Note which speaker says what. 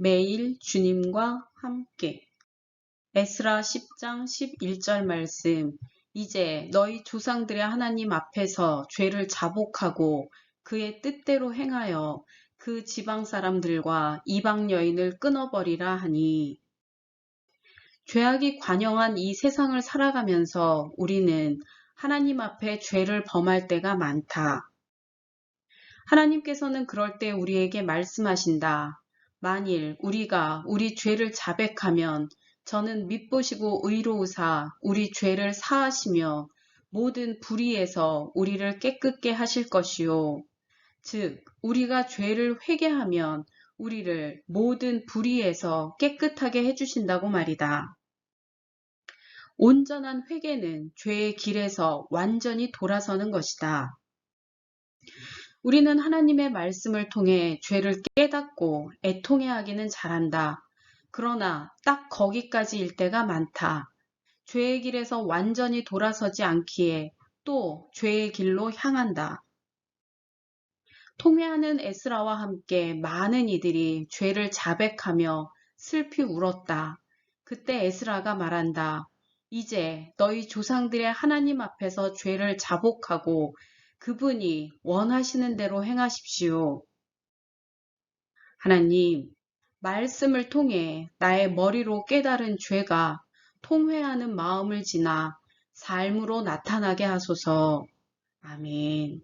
Speaker 1: 매일 주님과 함께 에스라 10장 11절 말씀 이제 너희 조상들의 하나님 앞에서 죄를 자복하고 그의 뜻대로 행하여 그 지방 사람들과 이방 여인을 끊어버리라 하니 죄악이 관영한 이 세상을 살아가면서 우리는 하나님 앞에 죄를 범할 때가 많다. 하나님께서는 그럴 때 우리에게 말씀하신다. 만일 우리가 우리 죄를 자백하면 저는 믿보시고 의로우사 우리 죄를 사하시며 모든 불의에서 우리를 깨끗게 하실 것이요. 즉, 우리가 죄를 회개하면 우리를 모든 불의에서 깨끗하게 해주신다고 말이다. 온전한 회개는 죄의 길에서 완전히 돌아서는 것이다. 우리는 하나님의 말씀을 통해 죄를 깨닫고 애통해하기는 잘한다. 그러나 딱 거기까지일 때가 많다. 죄의 길에서 완전히 돌아서지 않기에 또 죄의 길로 향한다. 통회하는 에스라와 함께 많은 이들이 죄를 자백하며 슬피 울었다. 그때 에스라가 말한다. 이제 너희 조상들의 하나님 앞에서 죄를 자복하고 그분이 원하시는 대로 행하십시오. 하나님, 말씀을 통해 나의 머리로 깨달은 죄가 통회하는 마음을 지나 삶으로 나타나게 하소서. 아멘.